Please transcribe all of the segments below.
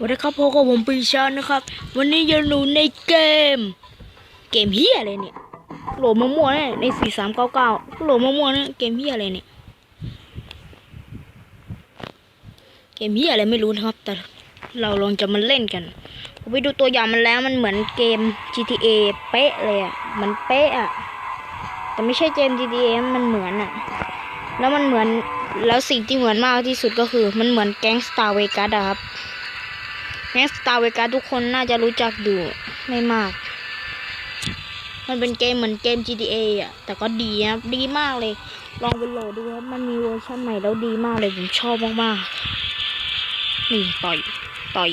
วัสดีครับพ่อกับผมปีชานะครับ วันนี้ยังอยู่ในเกม เกมเฮียอะไรเนี่ยโหลดมะม่วงเนี่ยในสี่สามเก้าเก้าโหลดมะม่วงเนี่ยเกมเฮียอะไรเนี่ยเกมเฮียอะไรไม่รู้นะครับ แต่เราลองจะมาเล่นกันผมไปดูตัวอย่างมันแล้วมันเหมือนเกม GTA เป๊ะเลยอะเหมันเป๊ะอะแต่ไม่ใช่เกม GTA มันเหมือนอะแล้วมันเหมือนแล้วสิ่งที่เหมือนมากที่สุดก็คือ มันเหมือนแก๊งสตาร์เวกัสอะครับ แก๊งสตาร์เวกัสทุกคนน่าจะรู้จักอยู่ไม่มาก มันเป็นเกมเหมือนเกม GTA อะ แต่ก็ดีนะดีมากเลย ลองไปโหลดดูครับ มันมีเวอร์ชันใหม่แล้วดีมากเลย ผมชอบมากๆ นี่ต่อย ต่อย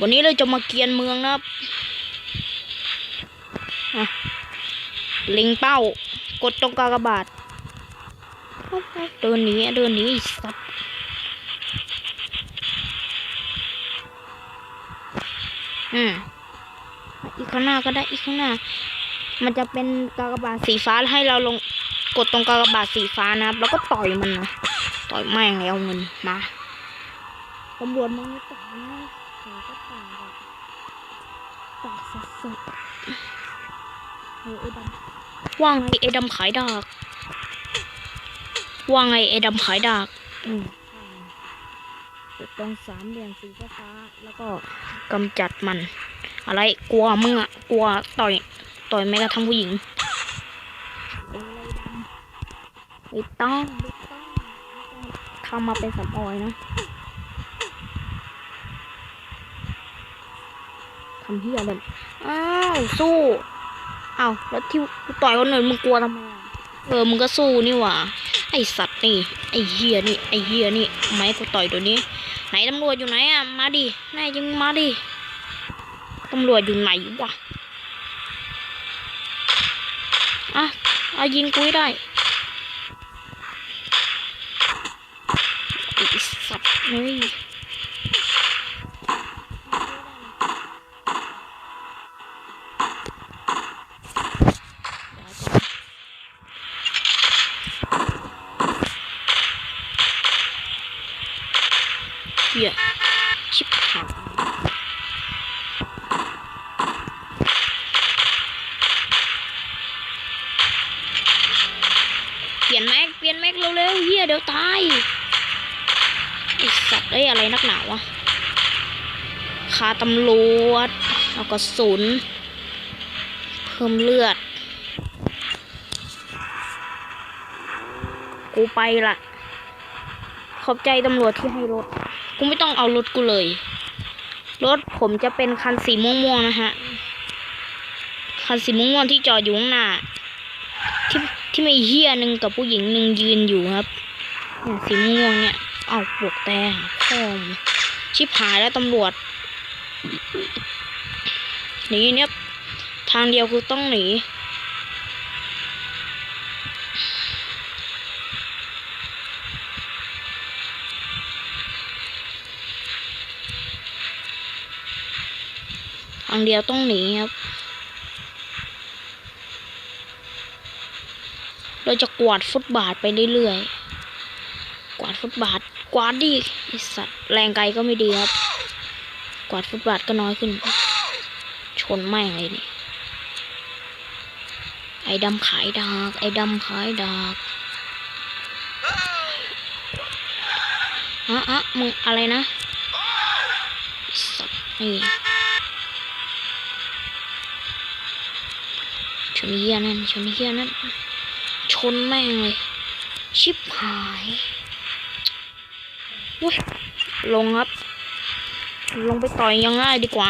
วันนี้เราจะมาเกียนเมืองนะครับลิงเป้า กดตรงกากบาทเดินหนีเดินหนีไอ้สัตว์ อืมอีกข้างหน้าก็ได้อีกข้างหน้า มันจะเป็นกากบาทสีฟ้าแล้วให้เราลงกดตรงกากบาทสีฟ้านะครับ แล้วก็ต่อยมันนะต่อยแม่งแล้วเงินมาตำรวจมาไม่ต่อยนะต่อยก็ต่อยแบบต่อยสุดๆเออไอ้ดำว่าไงไอ้ดำขายดากว่าไงไอ้ดำขายดากอืม กดตรงสามเหลี่ยมสีฟ้าแล้วก็กำจัดมัน อะไรกลัวมึงอะกลัวต่อยต่อยแม้กระทั่งผู้หญิงไม่ต้องไม่ต้องทำมาเป็นสำออยนะทำเฮียเลยอ้าวสู้อ้าวแล้วที่ต่อยคนอื่นมึงกลัวทำไมเออมึงก็สู้นี่หว่าไอสัตว์นี่ไอเฮียนี่ไอเฮียนี่ไม้กูต่อยตัวนี้ ไหนตำรวจอยู่ไหนอะ มาดินายยังมาดิตำรวจอยู่ไหนวะอะเอายิงกูให้ได้ไอ้สัตว์เฮ้ย เหี้ยชิบหายเปลี่ยนแม็กเปลี่ยนแม็กเร็วๆเฮียเดี๋ยวตายไอสัตว์เอ้อะไรนักหนาวะคาตำรวจเอากระสุนเพิ่มเลือด กูไปละขอบใจตำรวจที่ให้รถ กูไม่ต้องเอารถกูเลย รถผมจะเป็นคันสีม่วงๆนะฮะ คันสีม่วงๆที่จอดอยู่ข้างหน้า ที่ที่มีเฮียหนึ่งกับผู้หญิงหนึ่งยืนอยู่ครับเนี่ยสีม่วงเนี่ย เอาปลวกแตงพ่อมชิบหายแล้วตำรวจหนีเนี่ยทางเดียวคือต้องหนีางเดียวต้องหนีครับ เราจะกวาดฟุตบาทไปเรื่อยๆ กวาดฟุตบาท กวาดดิไอสัตว์แรงไกลก็ไม่ดีครับ กวาดฟุตบาทก็น้อยขึ้น ชนแม่งเลยนี่ ไอ้ดำขายดาก ไอ้ดำขายดากอะอะมึงอะไรนะ นี่ นเฮียนั่นชนเฮียนั่นชนแม่งเลย ชิบหายเว้ยลงครับ ลงไปต่อยยังง่ายดีกว่า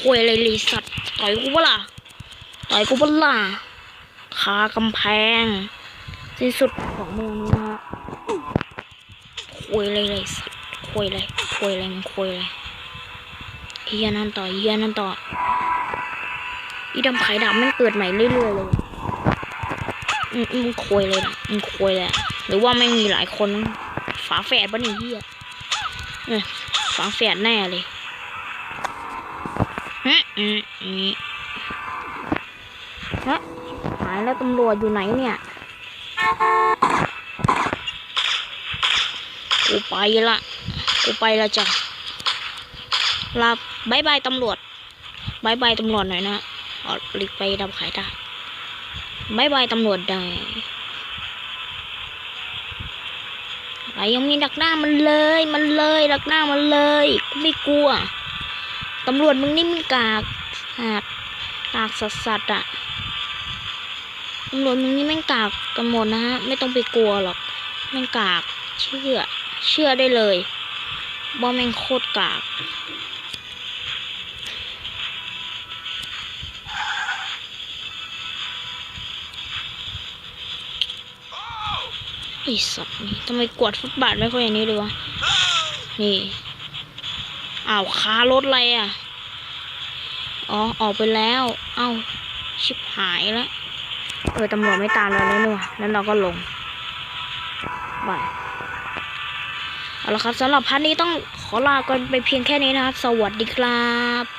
คุยอะไรเลยสัตว์ต่อยกูเปล่าต่อยกูเปล่าคากำแพงสิ้นสุดของเมืองนี้นะฮะคุยอะไรเลยสัตว์คุยอะไรคุยอะไรมึงคุยอะไรเฮียนั่นต่อเฮียนั่นต่อ อีดำไข่ดำมันเกิดใหม่เรื่อยๆเลยอืมมึงคุยเลยนะมึงคุยเลยอะหรือว่าไม่มีหลายคนฝาแฝดปะนี่เฮียเออฝาแฝดแน่เลยฮะอืมอืมฮะหายแล้วตำรวจอยู่ไหนเนี่ยกูไปละกูไปละจ้ะลาบายบายตำรวจบายบายตำรวจหน่อยนะ ออหลีกไปดับขายได้บายบายตำรวจได้อะไรยังมีดักหน้ามันเลย มันเลยดักหน้ามันเลยกูไม่กลัวตำรวจมึงนี่มันกากหากกากสัสสัสอะตำรวจมึงนี่แม่งกากกันหมดนะฮะไม่ต้องไปกลัวหรอกแม่งกากเชื่อ เชื่อได้เลยว่าแม่งโคตรกาก ไอ้สัตว์นี่ทำไมกวดฟุตบาทไม่ค่อยอย่างนี้เลยวะ นี่ อ้าวคารถอะไรอะ อ๋อ ออกไปแล้ว เอ้า ชิบหายแล้วเออตำรวจไม่ตามเราแล้วนี่วะนั้นเราก็ลงบายเอาละครับสำหรับพาร์ทนี้ต้องขอลากันไปเพียงแค่นี้นะครับ สวัสดีครับ